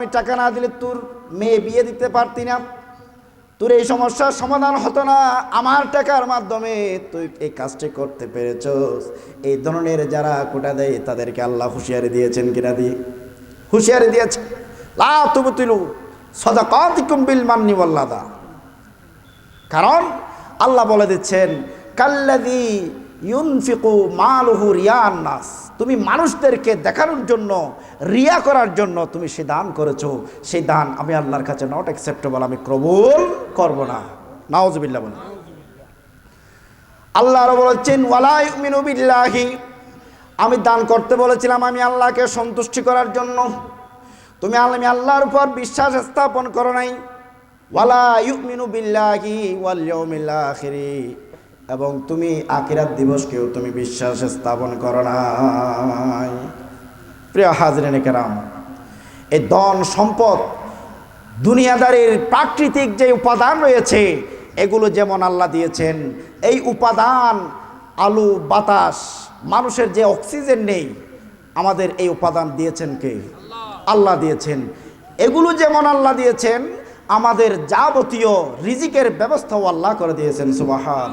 আমি টাকা না দিলে তোর মেয়ে বিয়ে দিতে পারতি না। তোর এই সমস্যার সমাধান হতো না। আমার টাকার মাধ্যমে তুই এই কাজটি করতে পেরেছ এই ধরনের যারা কোটা দেয়, তাদেরকে আল্লাহ হুঁশিয়ারি দিয়েছেন কিনা দিয়ে হুঁশিয়ারি দিয়েছেন লা তুবু তুলু সদাকাতিকুম বিল মান্নি ওয়াল্লাদা কারণ আল্লাহ বলে দিচ্ছেন কাল্লাদি ইউনফিকু মালুহু রিয়ান নাস। তুমি মানুষদেরকে দেখানোর জন্য, রিয়া করার জন্য তুমি সে দান করেছ। সেই দান আমি আল্লাহর কাছে নট অ্যাকসেপ্টেবল আমি কবুল করব না। নাওজবিল্লা বলে আল্লাহ আরও বলেছেন ওয়ালাই বিল্লাহি। আমি দান করতে বলেছিলাম আমি আল্লাহকে সন্তুষ্টি করার জন্য। তুমি আমি আল্লাহর উপর বিশ্বাস স্থাপন করো নাই। ওয়ালা ইউমিনু বিল্লাহি ওয়াল এবং তুমি আকিরাত দিবসকেও তুমি বিশ্বাস স্থাপন করো নাই। প্রিয় হাজরিন কেরাম এই ধন সম্পদ দুনিয়াদারির প্রাকৃতিক যে উপাদান রয়েছে, এগুলো যেমন আল্লাহ দিয়েছেন, এই উপাদান আলু, বাতাস, মানুষের যে অক্সিজেন নেই, আমাদের এই উপাদান দিয়েছেন কে? আল্লাহ দিয়েছেন। এগুলো যেমন আল্লাহ দিয়েছেন, আমাদের যাবতীয় রিজিকের ব্যবস্থাও আল্লাহ করে দিয়েছেন, সুবাহান।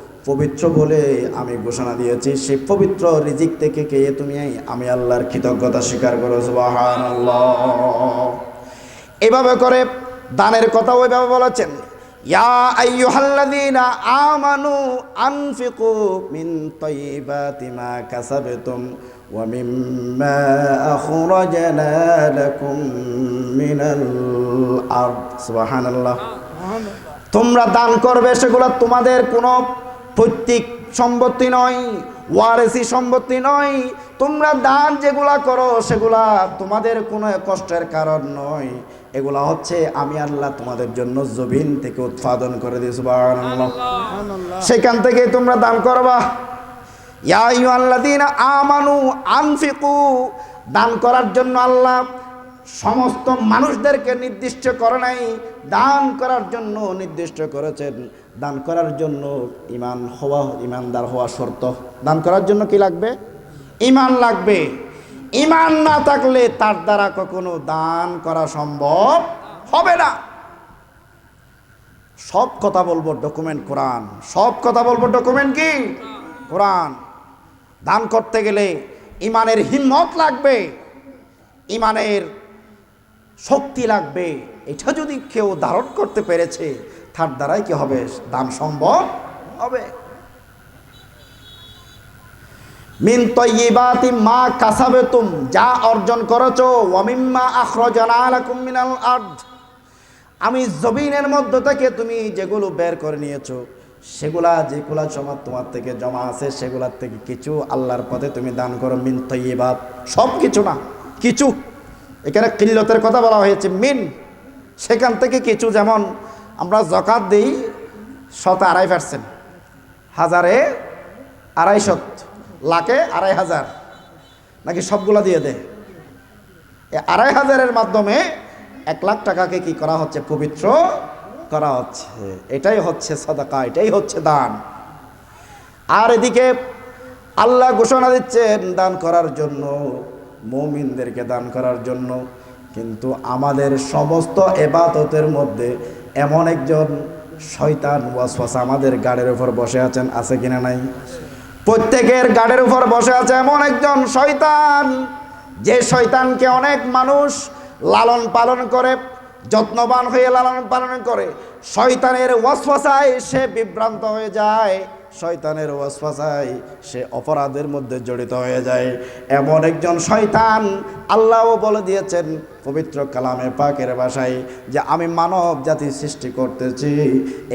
পবিত্র বলে আমি ঘোষণা দিয়েছি। সেই পবিত্র রিজিক থেকে কে তুমি? আমি আল্লাহর কৃতজ্ঞতা স্বীকার করো এভাবে করে দানের কথা ওইভাবে বলেছেন। ইয়া আইয়ুহাল্লাযীনা আমানু আনফিকু মিন তাইয়্যিবাতি মা কাসাবতুম ওয়া মিম্মা আখরাজনা লাকুম মিনাল আরদ। সুবহানাল্লাহ। তোমরা দান করবে সেগুলো তোমাদের কোনো পৈতৃক সম্পত্তি নয় ওয়ারেসি সম্পত্তি নয় তোমরা দান যেগুলা করো সেগুলা তোমাদের কোনো কষ্টের কারণ নয়। এগুলা হচ্ছে আমি আল্লাহ তোমাদের জন্য জবিন থেকে উৎপাদন করে দিয়েছি সেখান থেকে তোমরা দান করবা। ইয়া আল্লাদিন আমানু আনফিকু। দান করার জন্য আল্লাহ সমস্ত মানুষদেরকে নির্দিষ্ট করে নাই, দান করার জন্য নির্দিষ্ট করেছেন। দান করার জন্য ইমান হওয়া, ইমানদার হওয়া শর্ত। দান করার জন্য কি লাগবে? ইমান লাগবে। ইমান না থাকলে তার দ্বারা কখনো দান করা সম্ভব হবে না। সব কথা বলব ডকুমেন্ট কোরআন। সব কথা বলব ডকুমেন্ট কি? কোরআন। দান করতে গেলে ইমানের হিম্মত লাগবে। ইমানের শক্তি লাগবে। এটা যদি কেউ ধারণ করতে পেরেছে, তার দ্বারাই কি হবে? দান সম্ভব হবে। মিন তৈবাতি মা কাসাবে তুম যা অর্জন করেছ ওয়ামিম্মা আখরজানা মিনাল আর্দ। আমি জবিনের মধ্য থেকে তুমি যেগুলো বের করে নিয়েছো, সেগুলা যেগুলা জমা তোমার থেকে জমা আছে, সেগুলার থেকে কিছু আল্লাহর পথে তুমি দান করো। মিন তৈবাত সব কিছু না, কিছু এখানে কিল্লতের কথা বলা হয়েছে, মিন। সেখান থেকে কিছু যেমন আমরা জকাত দিই, শত আড়াই পার্সেন্ট হাজারে আড়াইশত লাখে আড়াই হাজার। নাকি সবগুলা দিয়ে দেয়? আড়াই হাজারের মাধ্যমে এক লাখ টাকাকে কি করা হচ্ছে? পবিত্র করা হচ্ছে। এটাই হচ্ছে সদাকা, এটাই হচ্ছে দান। আর এদিকে আল্লাহ ঘোষণা দিচ্ছেন, দান করার জন্য। মৌমিনদেরকে দান করার জন্য। কিন্তু আমাদের সমস্ত এবাদতের মধ্যে এমন একজন শয়তান ওয়াসওয়াস আমাদের গাড়ির উপর বসে আছেন, আছে কিনা নাই? প্রত্যেকের গাড়ির উপর বসে আছে এমন একজন শয়তান। যে শয়তানকে অনেক মানুষ লালন পালন করে, যত্নবান হয়ে লালন পালন করে। শয়তানের ওয়াসওয়াসায় সে বিভ্রান্ত হয়ে যায়। শয়তানের ওয়াসফাসায় সে অপরাধের মধ্যে জড়িত হয়ে যায়। এমন একজন শয়তান আল্লাহও বলে দিয়েছেন পবিত্র কালামে পাকের বাসায় যে, আমি মানব জাতি সৃষ্টি করতেছি।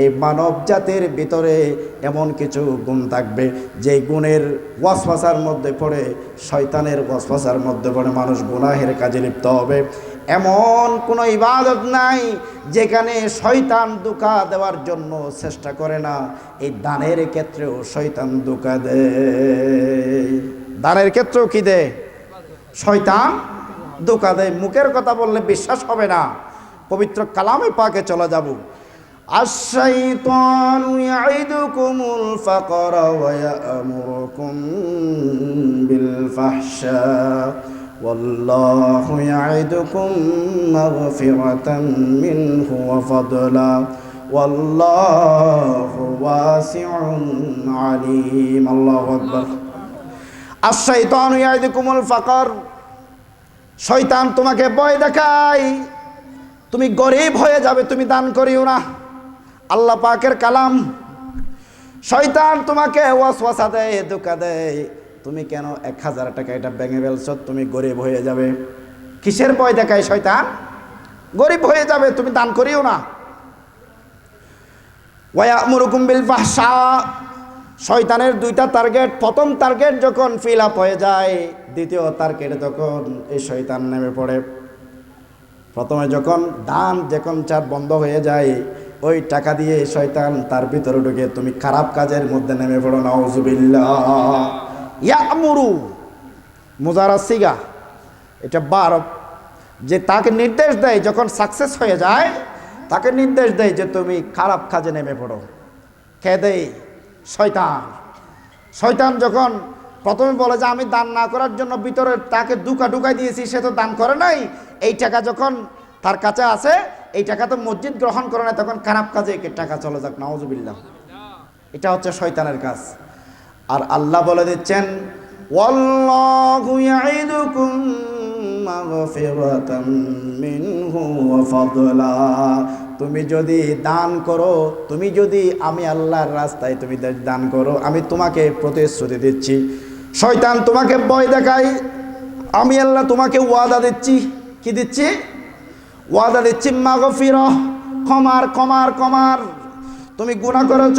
এই মানব জাতির ভিতরে এমন কিছু গুণ থাকবে। যে গুণের ওয়াসফাসার মধ্যে পড়ে, শয়তানের ওয়াসফাসার মধ্যে পড়ে মানুষ গুনাহের কাজে লিপ্ত হবে। এমন কোনো ইবাদত নাই যেখানে শয়তান দুকা দেওয়ার জন্য চেষ্টা করে না এই দানের ক্ষেত্রেও শয়তান দুকা দেয় দানের ক্ষেত্রেও কি দেয় শয়তান ধোকা দেয় মুখের কথা বললে বিশ্বাস হবে না পবিত্র কালামে পাকে চলে যাব الشيطان يعدكم الفقر ويأمركم بالفحشاء والله يعدكم مغفرة منه وفضلا والله واسع عليم الله أكبر الشيطان يعدكم الفقر শয়তান তোমাকে ভয় দেখায় তুমি গরিব হয়ে যাবে তুমি দান করিও না আল্লাহ পাকের কালাম শয়তান তোমাকে ওয়াসওয়াসা দেয় ধোকা দেয় তুমি কেন এক হাজার টাকা এটা ভেঙে ফেলছ? তুমি গরিব হয়ে যাবে। কিসের ভয় দেখায় শয়তান? গরিব হয়ে যাবে, তুমি দান করিও না। বিল শয়তানের দুইটা টার্গেট প্রথম টার্গেট যখন ফিল আপ হয়ে যায়, দ্বিতীয় টার্গেট যখন এই শয়তান নেমে পড়ে। প্রথমে যখন দান যখন চার বন্ধ হয়ে যায়, ওই টাকা দিয়ে শয়তান তার ভিতরে ঢুকে তুমি খারাপ কাজের মধ্যে নেমে পড়ো, নাউজুবিল্লাহ। ইয়ামুরু। মুজারা সিগা। এটা বার। যে তাকে নির্দেশ দেয় যখন সাকসেস হয়ে যায়, তাকে নির্দেশ দেয় যে তুমি খারাপ কাজে নেমে পড়ো। দেয় শয়তান। শয়তান যখন প্রথমে বলে যে আমি দান না করার জন্য ভিতরে তাকে দুকা ঢুকাই দিয়েছি, সে তো দান করে নাই। এই টাকা যখন তার কাছে আছে, এই টাকা তো মসজিদ গ্রহণ করে না তখন খারাপ কাজে টাকা চলে যাক নওয়াজুবিল্লাহ এটা হচ্ছে শয়তানের কাজ। আর আল্লাহ বলে দিচ্ছেন তুমি যদি দান করো, তুমি যদি আমি আল্লাহর রাস্তায় তুমি দান করো, আমি তোমাকে প্রতিশ্রুতি দিচ্ছি। শয়তান তোমাকে ভয় দেখাই আমি আল্লাহ তোমাকে ওয়াদা দিচ্ছি। কি দিচ্ছি? ওয়াদা দিচ্ছি মাগফির ক্ষমার কমার কমার তুমি গুণা করেছ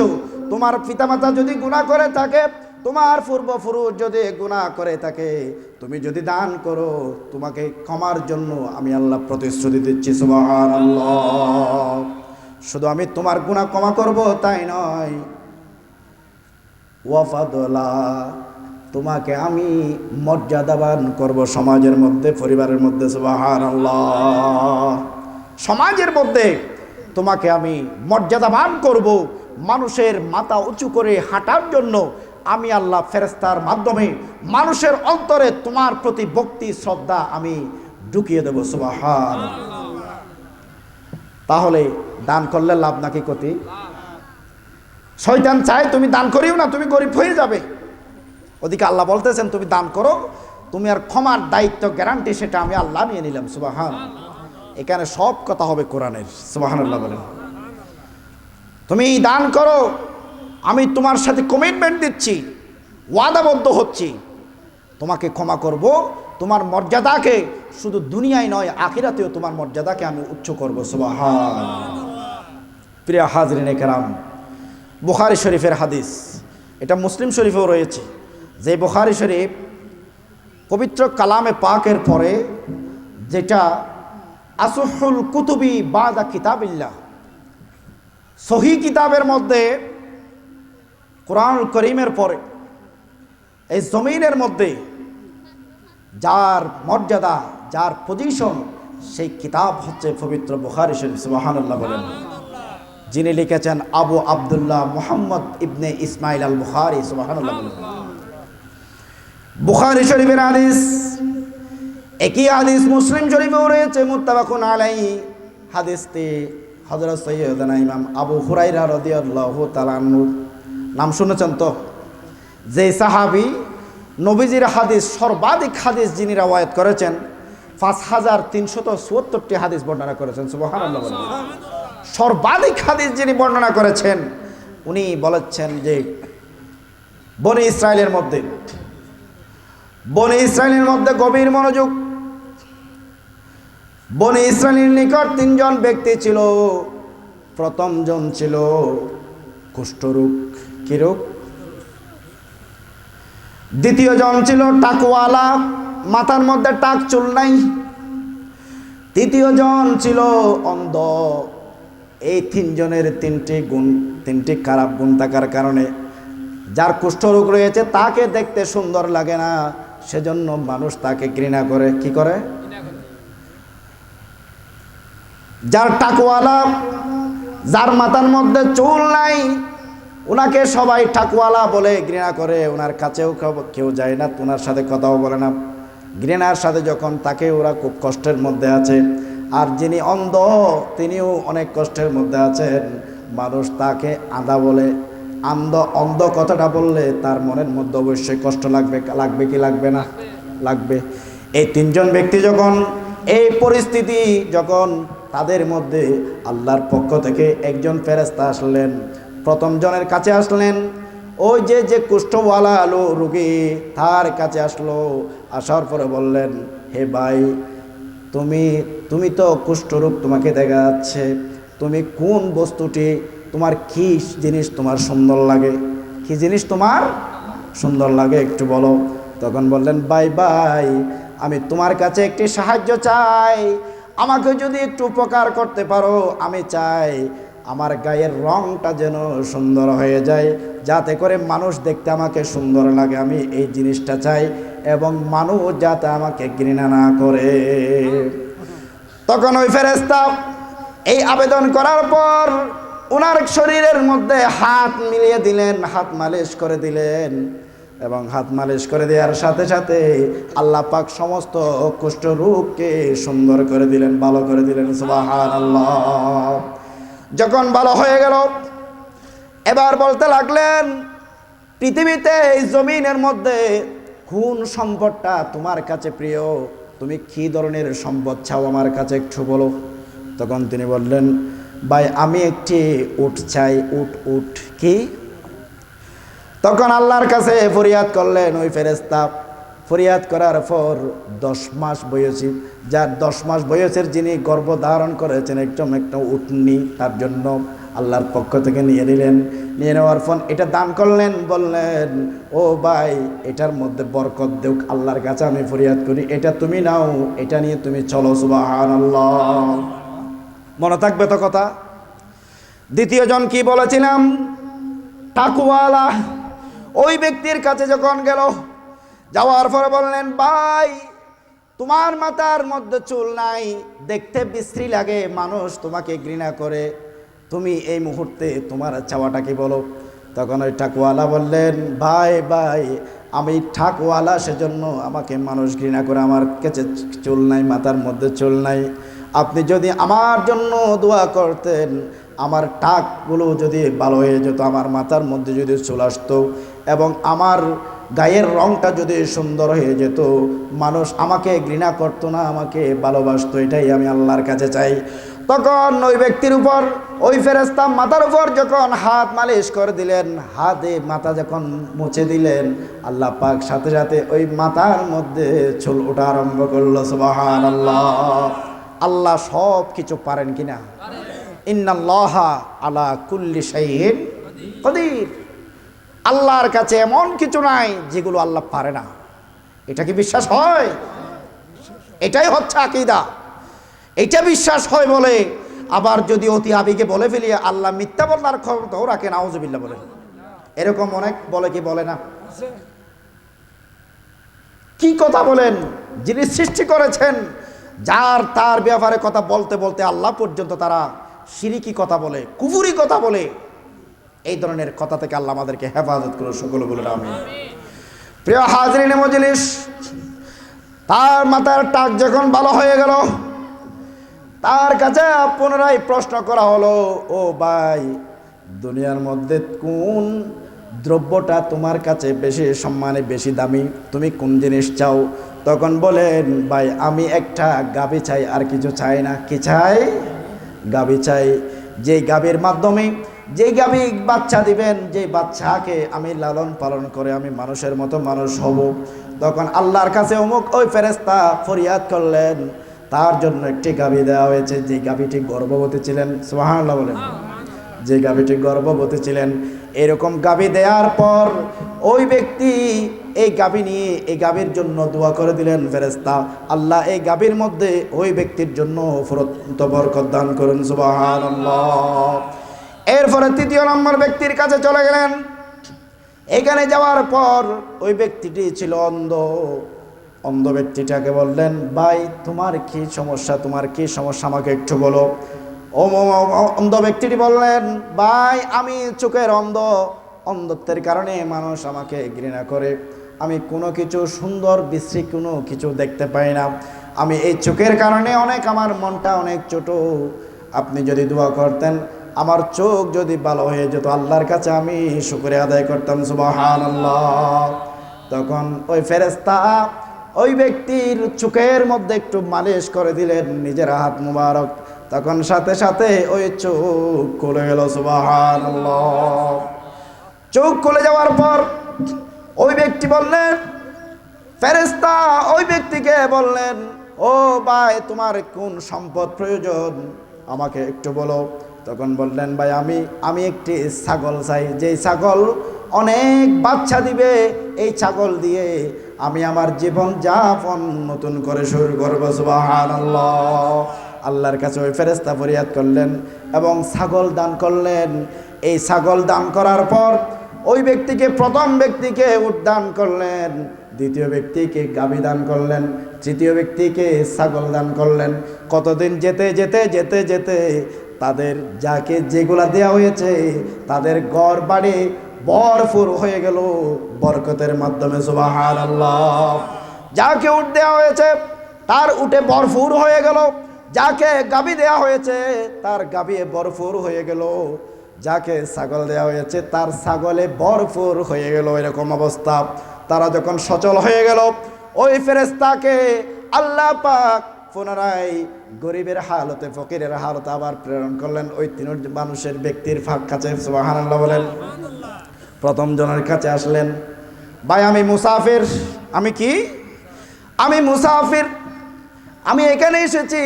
তোমার পিতামাতা যদি গুণা করে থাকে, তোমার পূর্বপুরুষ যদি গুণা করে থাকে, তুমি যদি দান করো, তোমাকে ক্ষমার জন্য আমি আল্লাহ প্রতিশ্রুতি দিচ্ছি সুবহান শুধু আমি তোমার গুণা ক্ষমা করব তাই নয়। ওয়াফাদলা তোমাকে আমি মর্যাদাবান করব সমাজের মধ্যে, পরিবারের মধ্যে সুবাহান সমাজের মধ্যে তোমাকে আমি মর্যাদাবান করব মানুষের মাথা উঁচু করে হাঁটার জন্য আমি আল্লাহ ফেরেস্তার মাধ্যমে মানুষের অন্তরে তোমার প্রতি ভক্তি, শ্রদ্ধা আমি ঢুকিয়ে দেবো, সুবাহান। তাহলে দান করলে লাভ নাকি ক্ষতি? শয়তান চায় তুমি দান করিও না, তুমি গরিব হয়ে যাবে। ওদিকে আল্লাহ বলতেছেন, তুমি দান করো, তুমি আর ক্ষমার দায়িত্ব গ্যারান্টি সেটা আমি আল্লাহ নিয়ে নিলাম, সুবাহান। এখানে সব কথা হবে কোরআনের সুবাহান আল্লাহ বলেন। তুমি দান করো, আমি তোমার সাথে কমিটমেন্ট দিচ্ছি, ওয়াদাবদ্ধ হচ্ছি। তোমাকে ক্ষমা করব, তোমার মর্যাদাকে শুধু দুনিয়ায় নয়, আখিরাতেও তোমার মর্যাদাকে আমি উচ্চ করব সুবাহ প্রিয়া হাজরিন কেরাম, বুখারি শরীফের হাদিস, এটা মুসলিম শরীফেও রয়েছে। যে বুখারি শরীফ পবিত্র কালামে পাকের পরে, যেটা আসুহুল কুতুবি বাদা কিতাবিল্লাহ সহি কিতাবের মধ্যে কোরআন করিমের পরে, এই জমিনের মধ্যে যার মর্যাদা, যার পজিশন সেই কিতাব হচ্ছে পবিত্র বুখারি শরীফ, সুবহানাল্লাহ বলেন। যিনি লিখেছেন আবু আবদুল্লাহ মোহাম্মদ ইবনে ইসমাইল আল বুখারি সুবহানাল্লাহ বলেন। বুখারি শরীফের আদিস একই হাদিস মুসলিম শরীফেও রয়েছে মুত্তাবাকুন আলাই হাদিসটি হযরত সৈয়দনা ইমাম আবু হুরাইরা রাদিয়াল্লাহু তাআলা আনহু। নাম শুনেছেন তো? যে সাহাবী নবীজির হাদিস, সর্বাধিক হাদিস যিনি রাওয়ায়াত করেছেন, পাঁচ হাজার তিনশত চুয়াত্তরটি হাদিস বর্ণনা করেছেন সর্বাধিক হাদিস যিনি বর্ণনা করেছেন, উনি বলেছেন যে বনি ইসরায়েলের মধ্যে, বনি ইসরায়েলের মধ্যে গভীর মনোযোগ বনি ইসরায়েলের নিকট তিনজন ব্যক্তি ছিল। প্রথম জন ছিল কুষ্ঠরোগ কি রোগ দ্বিতীয় জন ছিল টাকওয়ালা, মাথার মধ্যে টাক চুল নাই। তৃতীয় জন ছিল অন্ধ। এই তিনজনের তিনটি গুণ, তিনটি খারাপ গুণ থাকার কারণে যার কুষ্ঠরোগ রয়েছে তাকে দেখতে সুন্দর লাগে না। সেজন্য মানুষ তাকে ঘৃণা করে। কি করে? যার টাকুয়ালা যার মাথার মধ্যে চুল নাই ওনাকে সবাই টাকুয়ালা বলে ঘৃণা করে। ওনার কাছেও কেউ- যায় না ওনার সাথে কথাও বলে না। ঘৃণার সাথে যখন তাকে ওরা খুব কষ্টের মধ্যে আছে, আর যিনি অন্ধ, তিনিও অনেক কষ্টের মধ্যে আছেন। মানুষ তাকে আদা বলে, আন্ধ, অন্ধ কথাটা বললে তার মনের মধ্যে অবশ্যই কষ্ট লাগবে লাগবে কি লাগবে না? লাগবে। এই তিনজন ব্যক্তি যখন এই পরিস্থিতি যখন তাদের মধ্যে আল্লাহর পক্ষ থেকে একজন ফেরেস্তা আসলেন। প্রথম জনের কাছে আসলেন। ওই যে যে কুষ্ঠওয়ালা আলো রুগী তার কাছে আসলো। আসার পরে বললেন, হে ভাই, তুমি তুমি তো কুষ্ঠরূপ তোমাকে দেখা যাচ্ছে। তুমি কোন বস্তুটি, তোমার কি জিনিস তোমার সুন্দর লাগে? কি জিনিস তোমার সুন্দর লাগে একটু বলো? তখন বললেন বাই বাই আমি তোমার কাছে একটি সাহায্য চাই। আমাকে যদি একটু উপকার করতে পারো, আমি চাই আমার গায়ের রংটা যেন সুন্দর হয়ে যায়, যাতে করে মানুষ দেখতে আমাকে সুন্দর লাগে। আমি এই জিনিসটা চাই এবং মানুষ যাতে আমাকে ঘৃণা না করে। তখন ওই ফেরেস্তা এই আবেদন করার পর ওনার শরীরের মধ্যে হাত মিলিয়ে দিলেন, হাত মালিশ করে দিলেন। এবং হাত মালিশ করে দেওয়ার সাথে সাথে আল্লাহ পাক সমস্ত কুষ্ঠ রূপকে সুন্দর করে দিলেন, ভালো করে দিলেন যখন ভালো হয়ে গেল, এবার বলতে লাগলেন, পৃথিবীতে এই জমিনের মধ্যে কোন সম্পদটা তোমার কাছে প্রিয়, তুমি কি ধরনের সম্পদ চাও আমার কাছে একটু বলো? তখন তিনি বললেন, ভাই, আমি একটি উট চাই, উট উট কি? তখন আল্লাহর কাছে ফরিয়াদ করলেন, ওই ফেরেস্তা ফরিয়াদ করার পর দশ মাস বয়সী, যার দশ মাস বয়সের যিনি গর্ভ ধারণ করেছেন একদম একটা উঠনি তার জন্য আল্লাহর পক্ষ থেকে নিয়ে নিলেন। নিয়ে নেওয়ার ফোন এটা দান করলেন, বললেন, ও ভাই, এটার মধ্যে বরকত দেউক, আল্লাহর কাছে আমি ফরিয়াদ করি। এটা তুমি নাও, এটা নিয়ে তুমি চলো সুবাহান মনে থাকবে তো কথা? দ্বিতীয় জন কি বলেছিলাম? টাকুয়ালা ওই ব্যক্তির কাছে যখন গেল, যাওয়ার পরে বললেন, ভাই, তোমার মাথার মধ্যে চুল নাই, দেখতে বিশ্রী লাগে, মানুষ তোমাকে ঘৃণা করে। তুমি এই মুহূর্তে তোমার চাওয়াটা কি বলো? তখন ওই ঠাকুয়ালা বললেন, ভাই ভাই, আমি ঠাকুয়ালা সেজন্য আমাকে মানুষ ঘৃণা করে। আমার কাছে চুল নাই, মাথার মধ্যে চুল নাই। আপনি যদি আমার জন্য দোয়া করতেন, আমার টাকগুলো যদি ভালো হয়ে যেত, আমার মাথার মধ্যে যদি চলে আসতো এবং আমার গায়ের রংটা যদি সুন্দর হয়ে যেত, মানুষ আমাকে ঘৃণা করতো না, আমাকে ভালোবাসতো, এটাই আমি আল্লাহর কাছে চাই। তখন ওই ব্যক্তির উপর, ওই ফেরেস্তা মাথার উপর যখন হাত মালিশ করে দিলেন, হাতে মাথা যখন মুছে দিলেন, আল্লাহ পাক সাথে সাথে ওই মাথার মধ্যে চুল ওঠা আরম্ভ করল সুবাহান আল্লাহ আল্লাহ সব কিছু পারেন কিনা? ইন্নাল্লাহা আলা কুল্লি শাইইন কদির। আল্লাহর কাছে এমন কিছু নাই যেগুলো আল্লাহ পারে না। এটা কি বিশ্বাস হয়? এটাই হচ্ছে আকিদা। এটা বিশ্বাস হয় বলে আবার যদি অতি আবেগে বলে ফেলি, আল্লাহ মিথ্যা বলার ক্ষমতাও রাখে নাউজুবিল্লাহ বলে এরকম অনেক বলে কি বলে না? কি কথা বলেন? যিনি সৃষ্টি করেছেন, যার তার ব্যাপারে কথা বলতে বলতে আল্লাহ পর্যন্ত তারা সিরিকি কথা বলে কুবুরি কথা বলে। এই ধরনের কথা থেকে আল্লাহ আমাদেরকে হেফাজত করে সকল বলে আমি প্রিয় হাজরিন, মজলিস, তার মাথার টাক যখন ভালো হয়ে গেল, তার কাছে পুনরায় প্রশ্ন করা হলো, ও ভাই, দুনিয়ার মধ্যে কোন দ্রব্যটা তোমার কাছে বেশি সম্মানে বেশি দামি? তুমি কোন জিনিস চাও? তখন বলেন, ভাই, আমি একটা গাবি চাই, আর কিছু চাই না। কি চাই? গাবি চাই। যে গাবির মাধ্যমে যে গাবি বাচ্চা দিবেন যে বাচ্চাকে আমি লালন পালন করে আমি মানুষের মতো মানুষ হব। তখন আল্লাহর কাছে অমুক ওই ফেরেস্তা ফরিয়াদ করলেন। তার জন্য একটি গাবি দেওয়া হয়েছে, যে গাবিটি গর্ভবতী ছিলেন। সোহান্লাহ বলেন। যে গাভীটি গর্ভবতী ছিলেন। এরকম গাভী দেওয়ার পর ওই ব্যক্তি এই গাভী নিয়ে, এই গাভীর জন্য দোয়া করে দিলেন ফেরেস্তা আল্লাহ এই গাভীর মধ্যে ওই ব্যক্তির জন্য ফুরত বরকত দান করুন সুবাহান এরপরে তৃতীয় নম্বর ব্যক্তির কাছে চলে গেলেন। এখানে যাওয়ার পর ওই ব্যক্তিটি ছিল অন্ধ। অন্ধ ব্যক্তিটাকে বললেন, ভাই, তোমার কি সমস্যা? তোমার কি সমস্যা? আমাকে একটু বলো। ও অন্ধ ব্যক্তিটি বললেন, ভাই, আমি চোখের অন্ধ। অন্ধত্বের কারণে মানুষ আমাকে ঘৃণা করে। আমি কোনো কিছু সুন্দর, বিশ্রী কোনো কিছু দেখতে পাই না। আমি এই চোখের কারণে অনেক আমার মনটা অনেক ছোট। আপনি যদি দোয়া করতেন আমার চোখ যদি ভালো হয়ে যেত, আল্লাহর কাছে আমি শুক্রিয়া আদায় করতাম সুবাহান তখন ওই ফেরেস্তা ওই ব্যক্তির চোখের মধ্যে একটু মালিশ করে দিলেন, নিজের হাত মুবারক। তখন সাথে সাথে ওই চোখ খুলে গেল সুবাহান চোখ খুলে যাওয়ার পর ওই ব্যক্তি বললেন ফেরেস্তা ওই ব্যক্তিকে বললেন, ও ভাই, তোমার কোন সম্পদ প্রয়োজন? আমাকে একটু বলো। তখন বললেন, ভাই, আমি আমি একটি ছাগল চাই। যেই ছাগল অনেক বাচ্চা দিবে, এই ছাগল দিয়ে আমি আমার জীবন যাপন নতুন করে শুরু করব। সুবাহান আল্লাহর কাছে ওই ফেরেস্তা ফরিয়াদ করলেন এবং ছাগল দান করলেন। এই ছাগল দান করার পর ওই ব্যক্তিকে, প্রথম ব্যক্তিকে উদ্যান করলেন, দ্বিতীয় ব্যক্তিকে গাভী দান করলেন, তৃতীয় ব্যক্তিকে ছাগল দান করলেন। কতদিন যেতে যেতে যেতে যেতে তাদের যাকে যেগুলা দেওয়া হয়েছে, তাদের গড় বাড়ি বরফুর হয়ে গেল বরকতের মাধ্যমে সুবাহান আল্লাহ যাকে উঠ দেওয়া হয়েছে, তার উঠে বরফুর হয়ে গেল। যাকে গাবি দেওয়া হয়েছে, তার গাবিয়ে বরফুর হয়ে গেল। যাকে ছাগল দেওয়া হয়েছে, তার ছাগলে বরফুর হয়ে গেল এরকম অবস্থা। তারা যখন সচল হয়ে গেল, ওই ফেরেস্তাকে আল্লাহ পাক পুনরায় গরিবের হালতে, ফকিরের হালতে আবার প্রেরণ করলেন ওই তিন মানুষের ব্যক্তির ফাঁক কাছে সুবাহানাল্লাহ বলেন। প্রথম জনের কাছে আসলেন, ভাই, আমি মুসাফির, আমি কি? আমি মুসাফির, আমি এখানে এসেছি।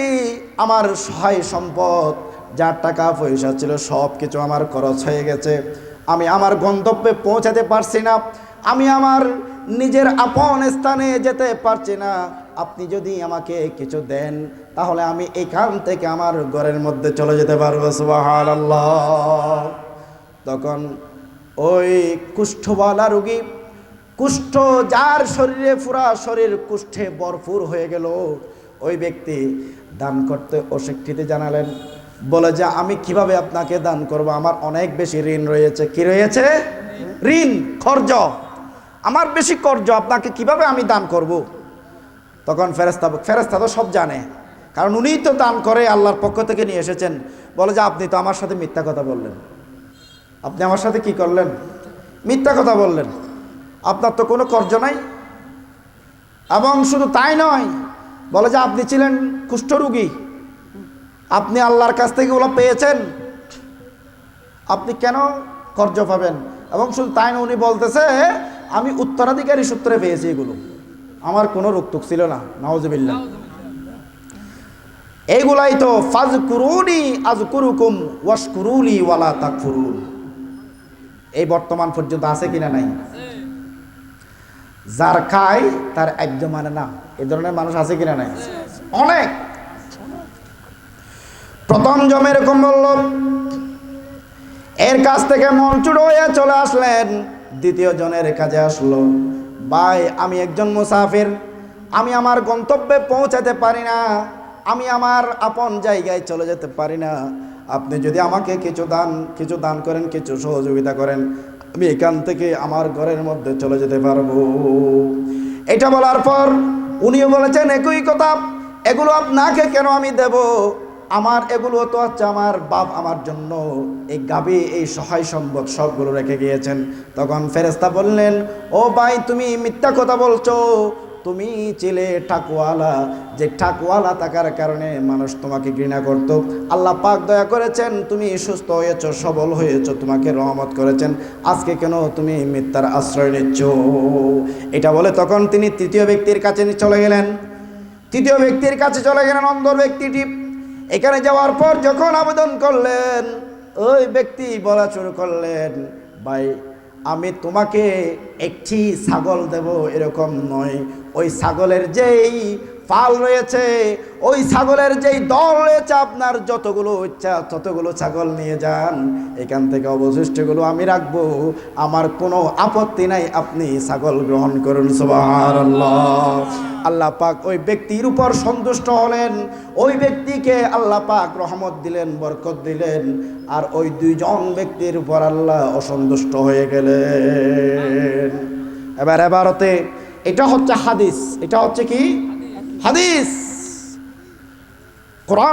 আমার সহায় সম্পদ, যার টাকা পয়সা ছিল, সব কিছু আমার খরচ হয়ে গেছে। আমি আমার গন্তব্যে পৌঁছাতে পারছি না। আমি আমার নিজের আপন স্থানে যেতে পারছি না। আপনি যদি আমাকে কিছু দেন, তাহলে আমি এখান থেকে আমার ঘরের মধ্যে চলে যেতে পারব সুবাহান তখন ওই কুষ্ঠওয়ালা রুগী, কুষ্ঠ যার শরীরে পুরা শরীর কুষ্ঠে ভরপুর হয়ে গেল, ওই ব্যক্তি দান করতে অস্বীকৃতি জানালেন। বলে যে, আমি কীভাবে আপনাকে দান করব? আমার অনেক বেশি ঋণ রয়েছে। কি রয়েছে? ঋণ, খরচ। আমার বেশি কর্জ আপনাকে কীভাবে আমি দান করব? তখন ফেরেস্তা ফেরেস্তা তো সব জানে। কারণ উনিই তো দান করে, আল্লাহর পক্ষ থেকে নিয়ে এসেছেন। বলে যে, আপনি তো আমার সাথে মিথ্যা কথা বললেন। আপনি আমার সাথে কি করলেন? মিথ্যা কথা বললেন। আপনার তো কোনো কর্জ নাই। এবং শুধু তাই নয়, বলে যে, আপনি ছিলেন কুষ্ঠরোগী। আপনি আল্লাহর কাছ থেকে ওগুলো পেয়েছেন। আপনি কেন কর্জ পাবেন? এবং শুধু তাই না উনি বলতেছে, আমি উত্তরাধিকারী সূত্রে পেয়েছি এগুলো। আমার কোনো রুকতুক ছিল না নওয়াজবিল্লা এইগুলাই তো ফাজ কুরুনি আজ কুরুকুম ওয়াস কুরুলি ওয়ালা তাকফুরুন। এই বর্তমান পর্যন্ত আছে কিনা নাই? যার খায় তার একদম মানে না। এ ধরনের মানুষ আছে কিনা নাই? অনেক। প্রথম জমে এরকম বলল এর কাছ থেকে মঞ্চুর হয়ে চলে আসলেন। দ্বিতীয় জনের কাজে আসলো। ভাই, আমি একজন মুসাফির। আমি আমার গন্তব্যে পৌঁছাতে পারি না। আমি আমার আপন জায়গায় চলে যেতে পারি না। আপনি যদি আমাকে কিছু দান কিছু দান করেন, কিছু সহযোগিতা করেন, আমি এখান থেকে আমার ঘরের মধ্যে চলে যেতে পারব। এটা বলার পর উনিও বলেছেন, একই কথা, এগুলো আপনাকে কেন আমি দেব? আমার এগুলো তো হচ্ছে আমার বাপ আমার জন্য এই গাবি, এই সহায় সম্পদ সবগুলো রেখে গিয়েছেন। তখন ফেরেস্তা বললেন, ও ভাই, তুমি মিথ্যা কথা বলছো। তুমি ছিলে ঠাকুয়ালা। যে ঠাকুয়ালা থাকার কারণে মানুষ তোমাকে ঘৃণা করত। আল্লাহ পাক দয়া করেছেন, তুমি সুস্থ হয়েছ, সবল হয়েছ, তোমাকে রহমত করেছেন। আজকে কেন তুমি মিথ্যার আশ্রয় নিচ্ছ? এটা বলে তখন তিনি তৃতীয় ব্যক্তির কাছে চলে গেলেন। তৃতীয় ব্যক্তির কাছে চলে গেলেন। অন্ধর ব্যক্তিটি এখানে যাওয়ার পর যখন আবেদন করলেন, ওই ব্যক্তি বলা শুরু করলেন, ভাই, আমি তোমাকে একটি ছাগল দেব, এরকম নয়। ওই ছাগলের যেই পাল রয়েছে। ওই ছাগলের যেই দল রয়েছে, আপনার যতগুলো ইচ্ছা, ততগুলো ছাগল নিয়ে যান। এখান থেকে অবশিষ্টগুলো আমি রাখব। আমার কোনো আপত্তি নাই, আপনি ছাগল গ্রহণ করুন, সুবহানাল্লাহ। আল্লাহ পাক ওই ব্যক্তির উপর সন্তুষ্ট হলেন। ওই ব্যক্তিকে আল্লাহ পাক রহমত দিলেন, বরকত দিলেন। আর ওই দুইজন ব্যক্তির উপর আল্লাহ অসন্তুষ্ট হয়ে গেলেন। এবার এবারতে, এটা হচ্ছে হাদিস। এটা হচ্ছে কি? হাদিস। কোরআন